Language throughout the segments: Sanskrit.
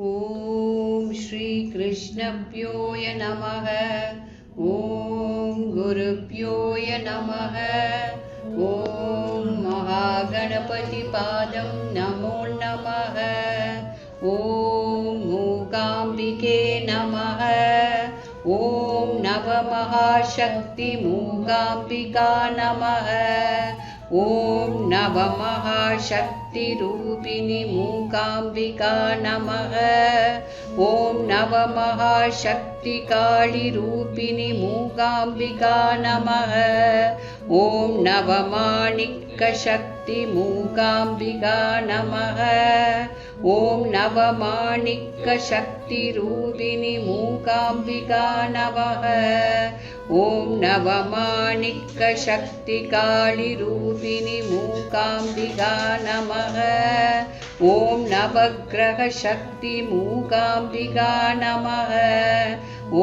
ॐ श्रीकृष्णभ्योय नमः। ॐ गुरुभ्योय नमः। ॐ महागणपतिपादं नमो नमः। ॐ मूकाम्बिके नमः। ॐ नवमहाशक्तिमूकाम्बिका नमः। ॐ नवमहाशक्तिरूपिणि मूकाम्बिका नमः ॐ नवमहाशक्तिकाळिरूपिणि मूकाम्बिका नमः ॐ नवमाणिक्यशक्तिमूकाम्बिका नमः ॐ नवमाणिक्यशक्तिरूपिणि मूकाम्बिका नमः ॐ नवमाणिक्यशक्तिकाळिरूपिणि मूकाम्बिका नमः ॐ नवग्रहशक्तिमूकाम्बिका नमः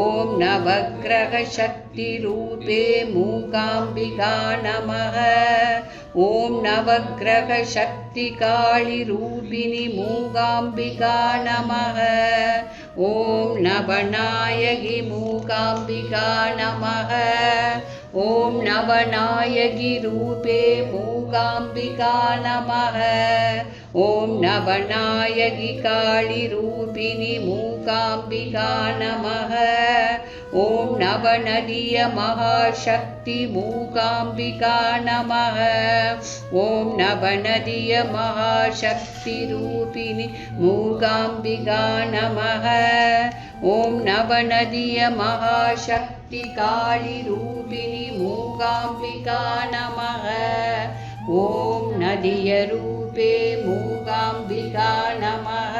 ॐ नवग्रहशक्तिरूपे मूकाम्बिका नमः ॐ नवग्रहशक्तिकाळिरूपिणि मूकाम्बिका नमः ॐ नवनायहि मूकाम्बिका नमः ॐ नवनायगिरूपे मूकाम्बिका नमः ॐ नवनायकि काळिरूपिणि मूकाम्बिका नमः ॐ नवनदीयमहाशक्तिमूकाम्बिका नमः ॐ नवनदीयमहाशक्तिरूपिणि मूकाम्बिका नमः ॐ नवनदीयमहाशक्तिकाळिरूपिणि मूकाम्बिका नमः ॐ नदीयरूपे मूकाम्बिका नमः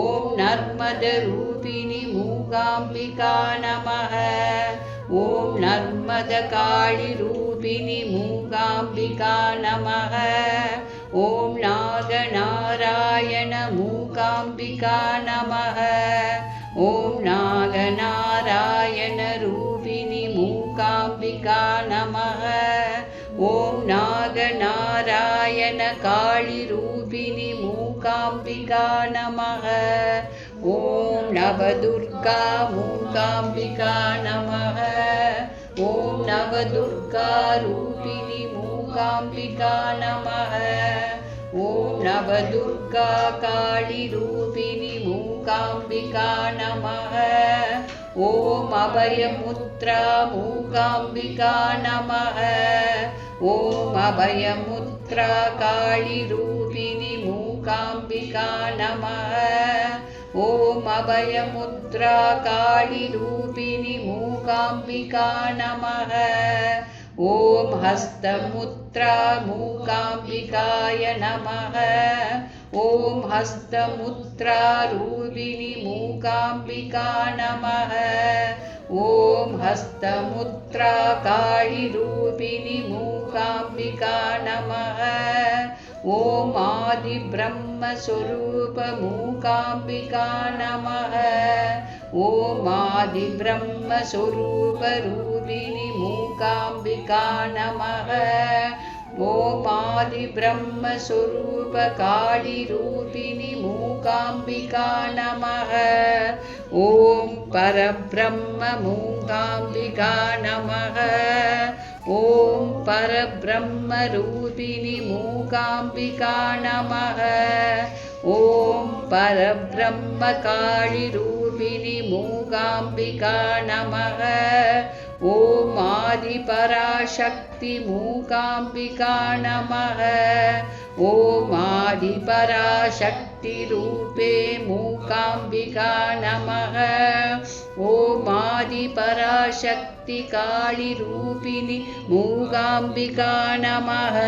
ॐ नर्मदरूपिणि मूकाम्बिका नमः ॐ नर्मदकाळिरूपिणि मूकाम्बिका नमः ॐ नागनारायणमूकाम्बिका नमः नमः ॐ नागनारायणकाळिरूपिणि मूकाम्बिका नमः ॐ नवदुर्गा मूकाम्बिका नमः ॐ नवदुर्गारूपिणि मूकाम्बिका नमः ॐ नवदुर्गा काळिरूपिणि मूकाम्बिका नमः ॐ अभयमुद्रा मूकाम्बिका नमः ॐ अभयमुद्रा काळिरूपिणि मूकाम्बिका नमः ॐ अभयमुद्रा काळिरूपिणि मूकाम्बिका नमः ॐ हस्तमुद्रा मूकाम्बिकाय नमः ॐ हस्तमुद्रारूपिणि मूकाम्बिका नमः ॐ हस्तमुद्रा काळिरूपिणि मूकाम्बिका नमः ॐ आदिब्रह्मस्वरूपमूकाम्बिका नमः ॐ आदिब्रह्मस्वरूपरूपिणि मूकाम्बिका नमः ॐ आदिब्रह्मस्वरूपकाळिरूपिणि मूकाम्बिका नमः ॐ परब्रह्ममूकाम्बिका नमः ॐ परब्रह्मरूपिणि मूकाम्बिका नमः ॐ परब्रह्मकाळिरूपिणि मूकाम्बिका नमः ॐ आदिपराशक्तिमूकाम्बिका नमः ॐ आदिपराशक्तिरूपे मूकाम्बिका नमः ॐ आदिपराशक्तिकाळिरूपिणि मूकाम्बिका नमः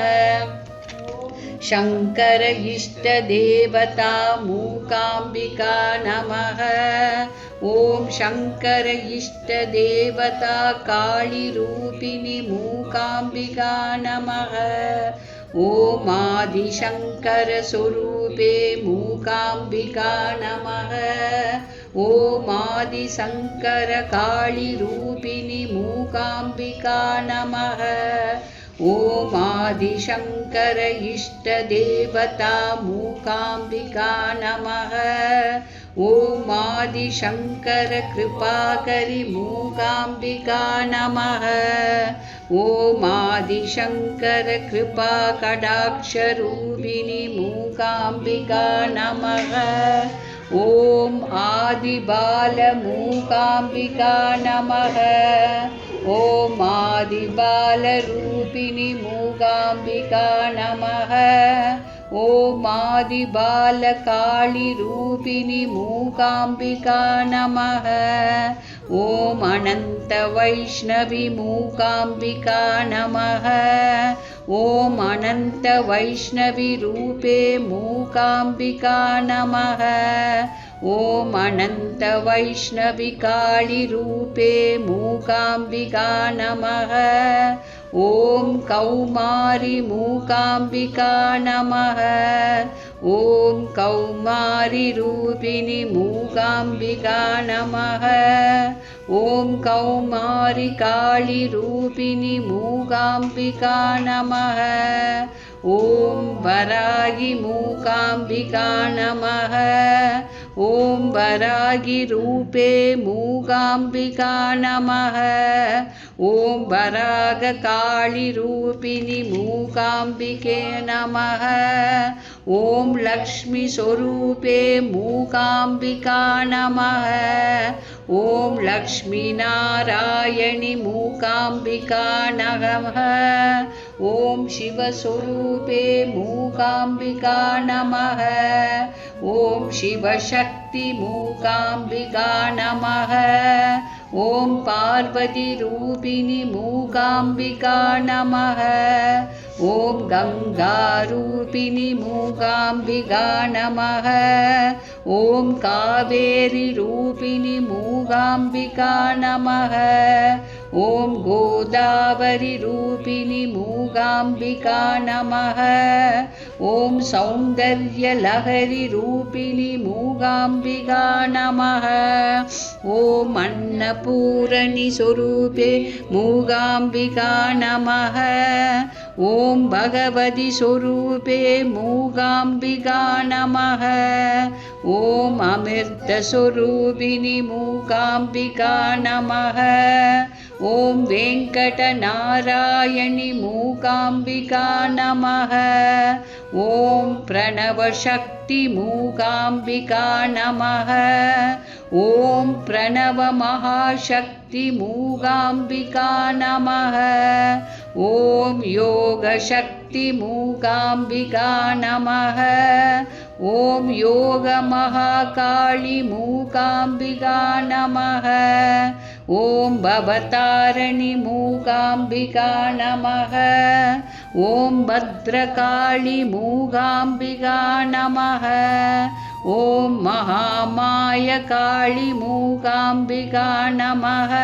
शङ्कर इष्टदेवता मूकाम्बिका नमः ॐ शङ्कर इष्टदेवता काळिरूपिणि मूकाम्बिका नमः ॐ आदिशङ्करस्वरूपे मूकाम्बिका नमः ॐ आदिशङ्करकाळिरूपिणि मूकाम्बिका नमः ॐ इष्टदेवता मूकाम्बिका नमः ॐ आदिशङ्कर कृपाकरि मूकाम्बिका नमः ॐ आदिशङ्कर कृपा कडाक्षरूपिणि मूकाम्बिका नमः ॐ आदिबालमूकाम्बिका नमः ॐ आदिबालरूपिणि मूकाम्बिका नमः ॐ आदिबालकाळिरूपिणि मूकाम्बिका नमः ॐ अनन्तवैष्णवि मूकाम्बिका नमः ॐ अनन्तवैष्णविरूपे मूकाम्बिका नमः ॐ अनन्तवैष्णविकाळिरूपे मूकाम्बिका नमः ॐ कौमारि मूकाम्बिका नमः ॐ कौमारिरूपिणि मूकाम्बिका नमः ॐ कौमारिकाळिरूपिणि मूकाम्बिका नमः ॐ वरागि मूकाम्बिका नमः ॐ वरागिरूपे मूकाम्बिका नमः। ॐ वरागकाळिरूपिणि मूकाम्बिके नमः। ॐ लक्ष्मीस्वरूपे मूकाम्बिका नमः। ॐ लक्ष्मीनारायणि मूकाम्बिका नमः। ॐ शिवस्वरूपे मूकाम्बिका नमः। ॐ शिवशक्तिमूकाम्बिका नमः ॐ पार्वतीरूपिणि मूकाम्बिका नमः ॐ गङ्गारूपिणि मूकाम्बिका नमः ॐ कावेरिरूपिणि मूकाम्बिका नमः ॐ गोदावरिरूपिणि मूकाम्बिका नमः ॐ सौन्दर्यलहरिरूपिणि मूकाम्बिका नमः ॐ अन्नपूरणि स्वरूपे मूगाम्बिका नमः ॐ भगवति स्वरूपे मूगाम्बिका नमः ॐ अमृतस्वरूपिणि मूकाम्बिका नमः ॐ वेङ्कटनारायणि मूकाम्बिका नमः ॐ प्रणवशक्तिमूकाम्बिका नमः ॐ प्रणवमहाशक्तिमूकाम्बिका नमः ॐ योगशक्तिमूकाम्बिका नमः ॐ योगमहाकाळिमूकाम्बिका नमः ॐ भवतारणि मूकाम्बिका नमः ॐ भद्रकाळि मूकाम्बिका नमः ॐ महामायकाळि मूकाम्बिका नमः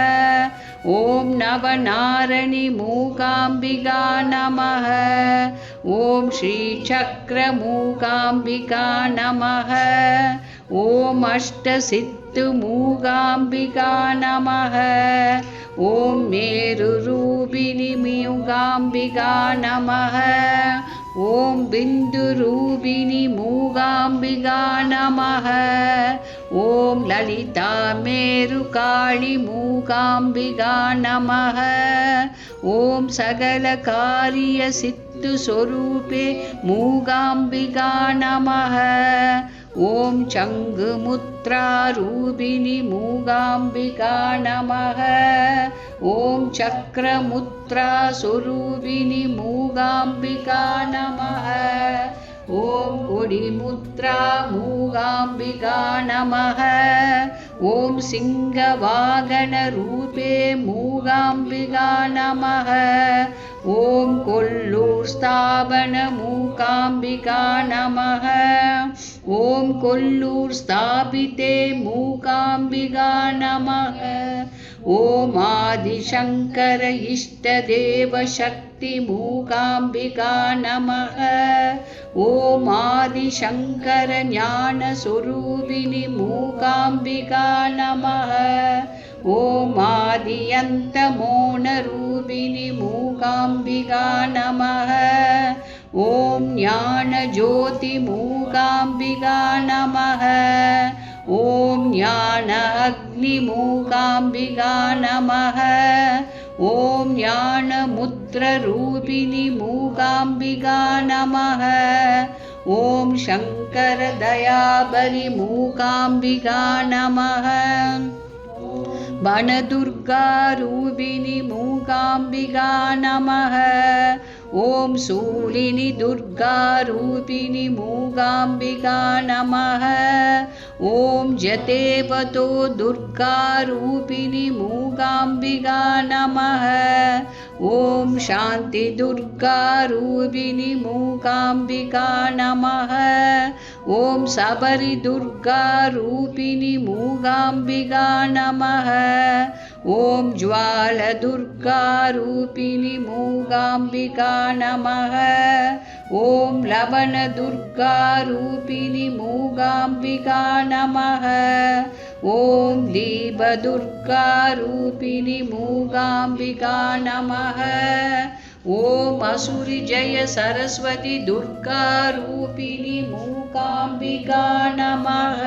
ॐ नवनारणि मूकाम्बिका नमः ॐ श्रीचक्रमूकाम्बिका नमः ஓம் அஷ்டசித்து மூகாம்பிகா நமக ஓம் மேருரூபிணி மியுகாம்பிகா நமக ஓம் பிந்துரூபிணி மூகாம்பிகா நமக ஓம் லலிதா மேருகாளி மூகாம்பிகா நமக ஓம் சகல காரிய சித்து சொரூபே மூகாம்பிகா நமக ॐ चङ्गुमुद्रारूपिणि मूगाम्बिका नमः ॐ चक्रमुद्रास्वरूपिणि मूगाम्बिका नमः ॐ कोडिमुद्रा मूगाम्बिका नमः ॐ सिंहवागनरूपे मूगाम्बिका नमः ॐ कोल्लूर्स्थापनमूकाम्बिका नमः ॐ कोल्लूर्स्थापिते मूकाम्बिका नमः। ॐ आदिशङ्कर इष्टदेवशक्तिमूकाम्बिका नमः। ॐ आदिशङ्कर ज्ञानस्वरूपिणि मूकाम्बिका नमः। ॐ आदियन्तमोनरूपिणि मूकाम्बिका नमः ॐ ज्ञानज्योतिमूकाम्बिका नमः ॐ ज्ञान अग्निमूकाम्बिका नमः ॐ ज्ञानमुद्ररूपिणि मूकाम्बिका नमः ॐ शङ्करदयाबलिमूकाम्बिका नमः वनदुर्गारूपिणि मूकाम्बिका नमः ॐ शूलिनि दुर्गारूपिणि मूकाम्बिका नमः। ॐ जतेवतो दुर्गारूपिणि मूकाम्बिका नमः। ॐ शान्तिदुर्गारूपिणि मूकाम्बिका नमः। ॐ सबरिदुर्गारूपिणि मूकाम्बिका नमः। ॐ ज्वालदुर्गारूपिणि मूकाम्बिका नमः ॐ लवणदुर्गारूपिणि मूकाम्बिका नमः ॐ दीपदुर्गारूपिणि मूकाम्बिका नमः ॐ असुरिजय सरस्वती दुर्गारूपिणि मूकाम्बिका नमः